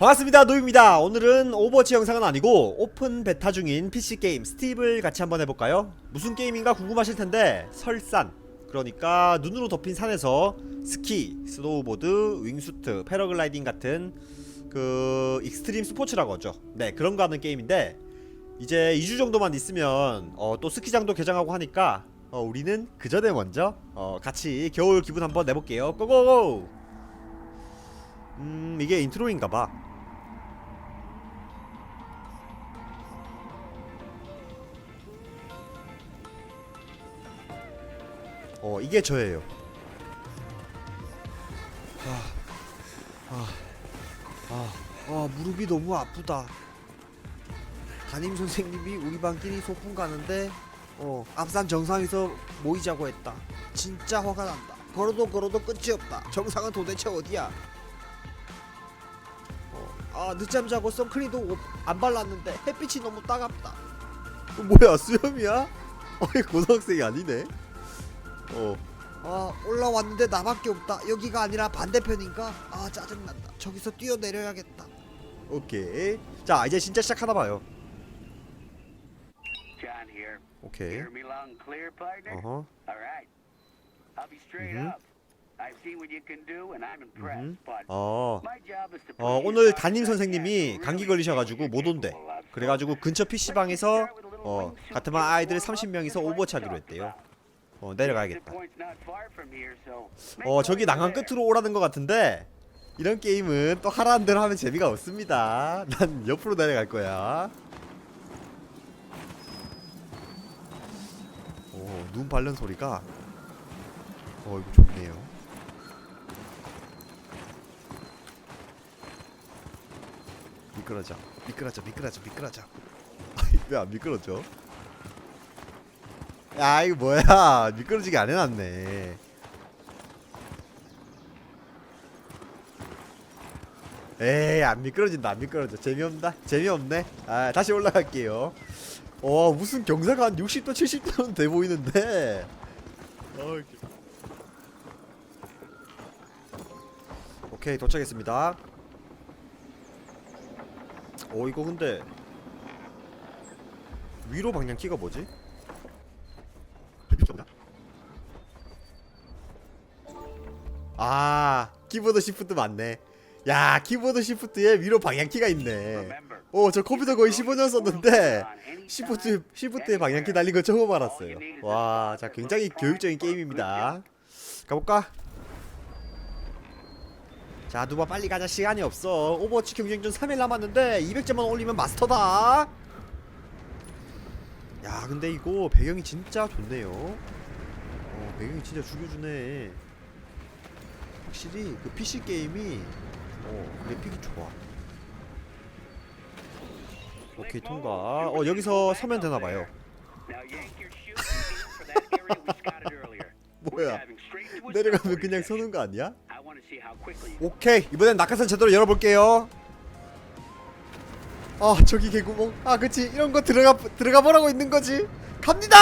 반갑습니다. 노입니다. 오늘은 오버워치 영상은 아니고 오픈 베타 중인 PC게임 스티브를 같이 한번 해볼까요? 무슨 게임인가 궁금하실텐데 설산. 그러니까 눈으로 덮인 산에서 스키, 스노우보드, 윙수트, 패러글라이딩 같은 그 익스트림 스포츠라고 하죠. 네 그런 거 하는 게임인데 이제 2주 정도만 있으면 어, 또 스키장도 개장하고 하니까 어, 우리는 그 전에 먼저 어, 같이 겨울 기분 한번 내볼게요 고고고 음 이게 인트로인가봐 어 이게 저예요. 아, 아, 아, 아 무릎이 너무 아프다. 담임 선생님이 우리 반끼리 소풍 가는데 어 앞산 정상에서 모이자고 했다. 진짜 화가 난다. 걸어도 걸어도 끝이 없다. 정상은 도대체 어디야? 어, 아 늦잠 자고 선크림도 못- 안 발랐는데 햇빛이 너무 따갑다. 어, 뭐야 수염이야? 어 이거 고등학생이 아니네. 어. 아 올라왔는데 나밖에 없다. 여기가 아니라 반대편인가? 아 짜증난다. 저기서 뛰어내려야겠다. 오케이. 자 이제 진짜 시작하나 봐요. 오케이. 어허. All right. I'll be straight Mhm. up. I've seen what you can do, and I'm impressed. Mhm. But 어. my job is to 어 오늘 담임 선생님이 감기 걸리셔가지고 못 온대. 그래가지고 근처 PC 방에서 어 같은 반 아이들 30명이서 오버워치 하기로 했대요. 어 내려가야겠다. 어 저기 난간 끝으로 오라는 것 같은데 이런 게임은 또 하라는 대로 하면 재미가 없습니다. 난 옆으로 내려갈 거야. 눈 밟는 소리가. 어 이거 좋네요. 미끄러져, 미끄러져, 미끄러져, 미끄러져. 왜 안 미끄러져? 야 이거 뭐야? 미끄러지게 안 해놨네. 에이 안 미끄러진다 안 미끄러져. 재미없다 재미없네. 아 다시 올라갈게요 어 무슨 경사가 한 60도 70도는 돼 보이는데. 오케이 도착했습니다 어 이거 근데 위로 방향 키가 뭐지? 아 키보드 시프트 맞네 야 키보드 시프트에 위로 방향키가 있네 오 저 컴퓨터 거의 15년 썼는데 시프트 시프트에 방향키 달린 거 처음 알았어요. 와 자 굉장히 교육적인 게임입니다. 가볼까? 자 누가 빨리 가자. 시간이 없어. 오버워치 경쟁전 3일 남았는데 200점만 올리면 마스터다. 야 근데 이거 배경이 진짜 좋네요. 어 배경이 진짜 죽여주네. 확실히 그 PC 게임이 어 그래픽이 좋아 오케이 통과. 어 여기서 서면 되나 봐요. 뭐야? 내려가면 그냥 서는 거 아니야? 오케이 이번엔 낙하산 제대로 열어볼게요. 아 저기 개구멍 아 그치. 이런 거 들어가 들어가 보라고 있는 거지. 갑니다!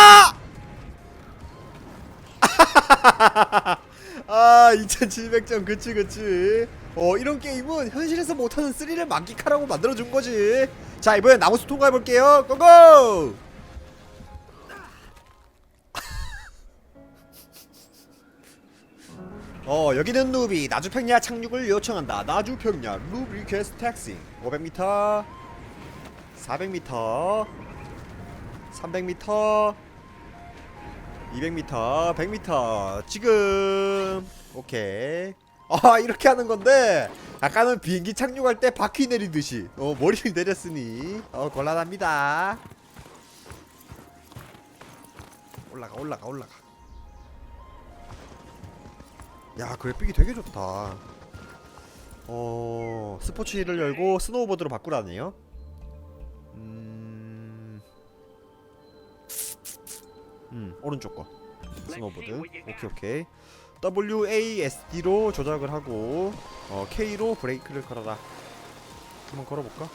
아 2700점. 그치 그치. 어 이런 게임은 현실에서 못하는 스릴을 만끽하라고 만들어준 거지 자 이번엔 나무숲 통과해볼게요. 고고! 어 여기는 누비. 나주평야 착륙을 요청한다. 나주평야 루비 리퀘스트 택시. 500m 400m 300m 200m 100m 지금! 오케이 아 이렇게 하는 건데. 아까는 비행기 착륙할 때 바퀴 내리듯이. 어 머리를 내렸으니. 어 곤란합니다. 올라가 올라가 올라가. 야 그래픽이 되게 좋다. 어 스포츠를 열고 스노우보드로 바꾸라네요. 음... 음 오른쪽 거. 스노우보드. 오케이 오케이 WASD로 조작을 하고 어, K로 브레이크를 걸어라 한번 걸어볼까?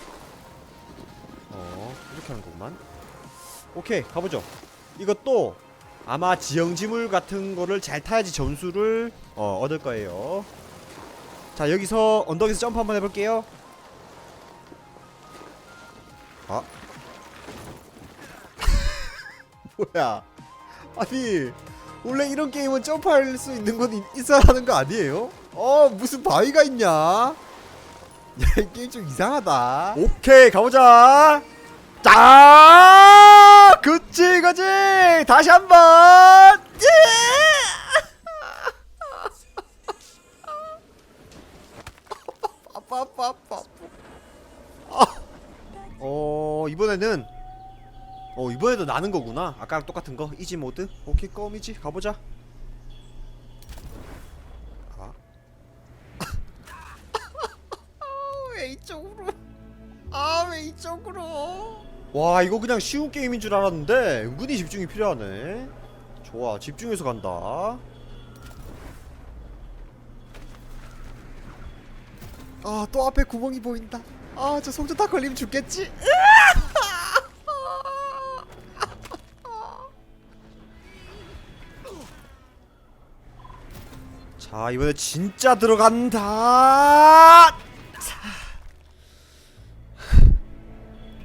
어 이렇게 하는 거구만 오케이 가보죠 이것도 아마 지형지물 같은 거를 잘 타야지 점수를 어, 얻을 거예요. 자 여기서 언덕에서 점프 한번 해볼게요. 아 뭐야? 아니 원래 이런 게임은 점프할 수 있는 건 있- 있어야 하는 거 아니에요? 어 무슨 바위가 있냐? 야이 게임 좀 이상하다. 오케이 가보자. 자, 그치 그치. 다시 한번. 예! 아빠 아빠 아빠. 아. 어 이번에는 어 이번에도 나는 거구나. 아까랑 똑같은 거 이지 모드. 오케이 껌이지 가보자. 아. 왜 이쪽으로? 아 왜 이쪽으로? 와 이거 그냥 쉬운 게임인 줄 알았는데 은근히 집중이 필요하네. 좋아 집중해서 간다. 아 또 앞에 구멍이 보인다. 아 저 송전 다 걸리면 죽겠지. 자 이번에 진짜 들어간다. 자.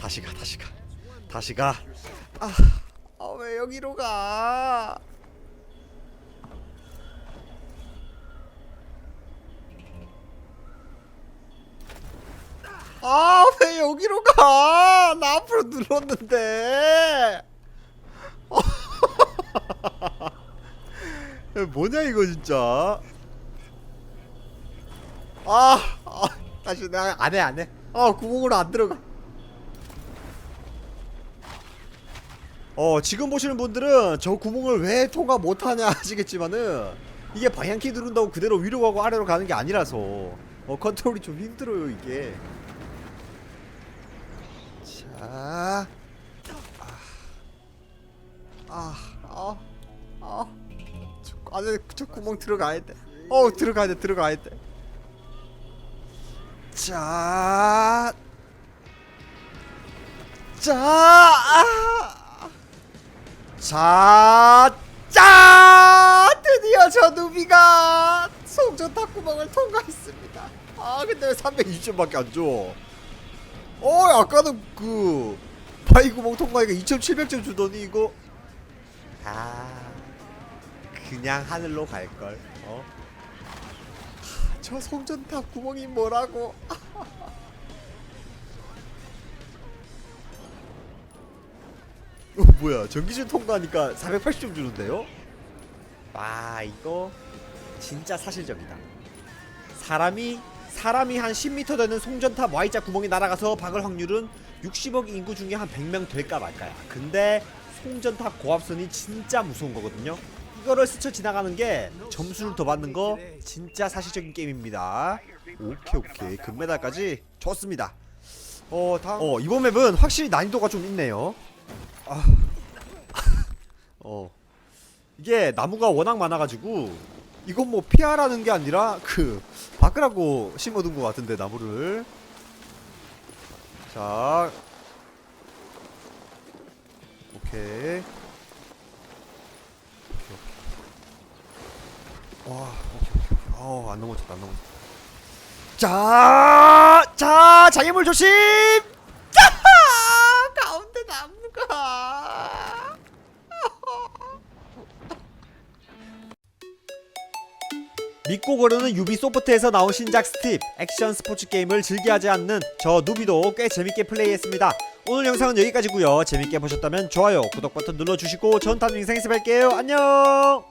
다시 가 다시 가 다시 가. 아, 아, 왜 여기로 가? 아, 왜 여기로 가? 나 앞으로 눌렀는데. 야, 뭐냐 이거 진짜. 아, 아 다시 나 안 해 안해. 아 구멍으로 안 들어가. 어 지금 보시는 분들은 저 구멍을 왜 통과 못하냐 하시겠지만은 이게 방향키 누른다고 그대로 위로 가고 아래로 가는 게 아니라서 어 컨트롤이 좀 힘들어요 이게. 자, 아, 아, 아, 저 안에 저 구멍 들어가야 돼. 어 들어가야 돼 들어가야 돼. 자, 자, 아, 자, 자, 드디어 저 누비가 송전 탁구멍을 통과했습니다. 아, 근데 왜 320점밖에 안 줘? 어, 아까는 그 바위 구멍 통과니까 2,700점 주더니 이거 아, 그냥 하늘로 갈 걸. 어? 저 송전탑 구멍이 뭐라고? 어 뭐야 전기줄 통과하니까 480점 주는데요? 와 이거 진짜 사실적이다 사람이 사람이 한 10m 되는 송전탑 Y자 구멍이 날아가서 박을 확률은 60억 인구 중에 한 100명 될까 말까야 근데 송전탑 고압선이 진짜 무서운 거거든요 이거를 스쳐 지나가는 게 점수를 더 받는 거 진짜 사실적인 게임입니다. 오케이 오케이. 금메달까지 좋습니다. 어 다음. 어 이번 맵은 확실히 난이도가 좀 있네요. 아. 어. 이게 나무가 워낙 많아가지고 이건 뭐 피하라는 게 아니라 그 바꾸라고 심어둔 것 같은데 나무를. 자. 오케이 오케이, 오케이. 와 오케이 어안 넘어졌다 안 넘어졌다 자, 자, 장애물 조심! 자, 가운데 나무가. 믿고 고르는 유비소프트에서 나온 신작 스팁 액션 스포츠 게임을 즐겨하지 않는 저 누비도 꽤 재밌게 플레이했습니다. 오늘 영상은 여기까지고요. 재밌게 보셨다면 좋아요, 구독 버튼 눌러주시고 전 다음 영상에서 뵐게요. 안녕.